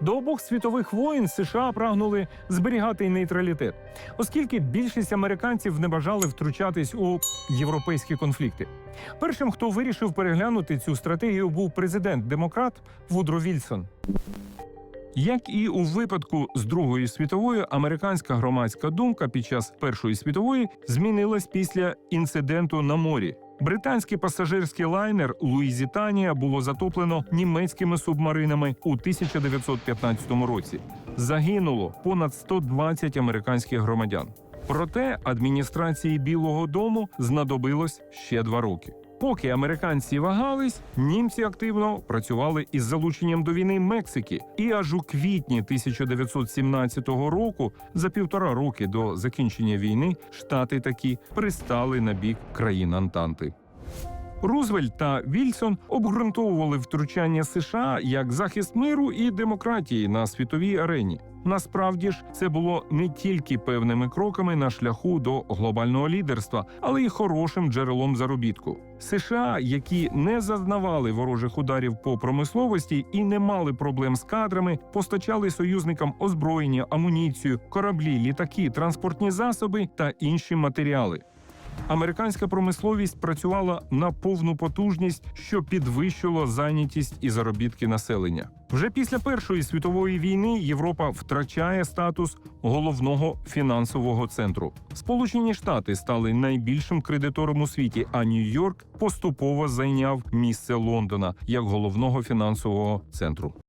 До обох світових воєн США прагнули зберігати нейтралітет, оскільки більшість американців не бажали втручатись у європейські конфлікти. Першим, хто вирішив переглянути цю стратегію, був президент-демократ Вудро Вільсон. Як і у випадку з Другої світової, американська громадська думка під час Першої світової змінилась після інциденту на морі. Британський пасажирський лайнер Луїзітанія було затоплено німецькими субмаринами у 1915 році. Загинуло понад 120 американських громадян. Проте адміністрації Білого Дому знадобилось ще два роки. Поки американці вагались, німці активно працювали із залученням до війни Мексики, і аж у квітні 1917 року, за півтора роки до закінчення війни, штати такі пристали на бік країн Антанти. Рузвельт та Вільсон обґрунтовували втручання США як захист миру і демократії на світовій арені. Насправді ж це було не тільки певними кроками на шляху до глобального лідерства, але й хорошим джерелом заробітку. США, які не зазнавали ворожих ударів по промисловості і не мали проблем з кадрами, постачали союзникам озброєння, амуніцію, кораблі, літаки, транспортні засоби та інші матеріали. Американська промисловість працювала на повну потужність, що підвищило зайнятість і заробітки населення. Вже після Першої світової війни Європа втрачає статус головного фінансового центру. Сполучені Штати стали найбільшим кредитором у світі, а Нью-Йорк поступово зайняв місце Лондона як головного фінансового центру.